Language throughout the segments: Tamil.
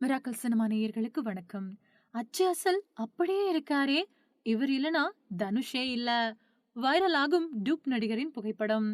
மிராக்கல் சினிமா நேயர்களுக்கு வணக்கம். அச்சு அசல் அப்படியே இருக்காரே! இவர் இல்லனா தனுஷே இல்ல. வைரல் ஆகும் டூப் நடிகரின் புகைப்படம்.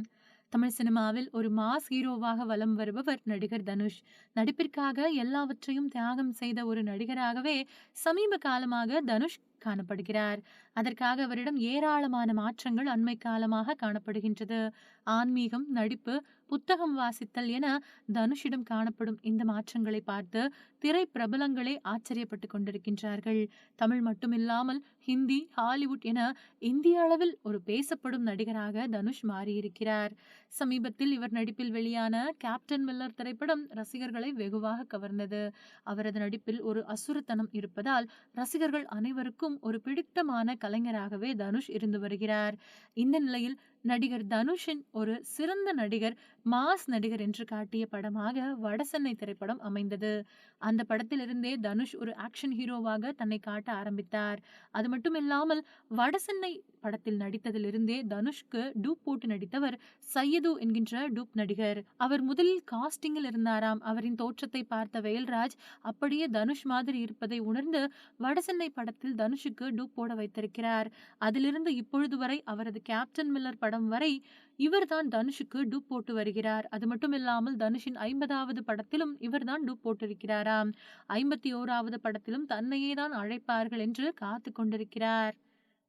தமிழ் சினிமாவில் ஒரு மாஸ் ஹீரோவாக வலம் வருபவர் நடிகர் தனுஷ். நடிப்பிற்காக எல்லாவற்றையும் தியாகம் செய்த ஒரு நடிகராகவே சமீப காலமாக தனுஷ் காணப்படுகிறார். அதற்காக அவரிடம் ஏராளமான மாற்றங்கள் அண்மை காலமாக காணப்படுகின்றது. ஆன்மீகம், நடிப்பு, புத்தகம் வாசித்தல் என தனுஷிடம் காணப்படும் இந்த மாற்றங்களை பார்த்து திரை பிரபலங்களே ஆச்சரியப்பட்டுக் கொண்டிருக்கின்றார்கள். தமிழ் மட்டுமில்லாமல் ஹிந்தி, ஹாலிவுட் என இந்திய அளவில் ஒரு பேசப்படும் நடிகராக தனுஷ் மாறியிருக்கிறார். சமீபத்தில் இவர் நடிப்பில் வெளியான கேப்டன் மில்லர் திரைப்படம் ரசிகர்களை வெகுவாக கவர்ந்தது. அவரது நடிப்பில் ஒரு அசுரத்தனம் இருப்பதால் ரசிகர்கள் அனைவருக்கும் ஒரு பிடித்தமான கலைஞராகவே தனுஷ் இருந்து வருகிறார். இந்த நிலையில் நடிகர் தனுஷின் ஒரு சிறந்த நடிகர், மாஸ் நடிகர் என்று காட்டிய படமாக வடசென்னை திரைப்படம் அமைந்தது. அந்த படத்திலிருந்தே தனுஷ் ஒரு ஆக்ஷன் ஹீரோவாக தன்னை காட்ட ஆரம்பித்தார். அது மட்டுமில்லாமல் வடசென்னை படத்தில் நடித்ததிலிருந்தே தனுஷ்க்கு டூப் போட்டு நடித்தவர் சையது என்கின்ற டூப் நடிகர். அவர் முதலில் காஸ்டிங்கில் இருந்தாராம். அவரின் தோற்றத்தை பார்த்த வேல்ராஜ் அப்படியே தனுஷ் மாதிரி இருப்பதை உணர்ந்து வடசென்னை படத்தில் தனுஷுக்கு டூப் போட வைத்திருக்கிறார். அதிலிருந்து இப்பொழுது வரை அவரது கேப்டன் மில்லர் படம் வரை இவர்தான் தனுஷுக்கு டூப் போட்டு வருகிறார். அது மட்டுமில்லாமல் தனுஷின் ஐம்பதாவது படத்திலும் இவர்தான் டூப் போட்டிருக்கிறாராம். ஐம்பத்தி ஓராவது படத்திலும் தன்னையே தான் அழைப்பார்கள் என்று காத்துக் கொண்டிருக்கிறார்.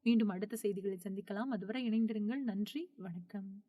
மீண்டும் அடுத்த செய்திகளை சந்திக்கலாம். அதுவரை இணைந்திருங்கள். நன்றி, வணக்கம்.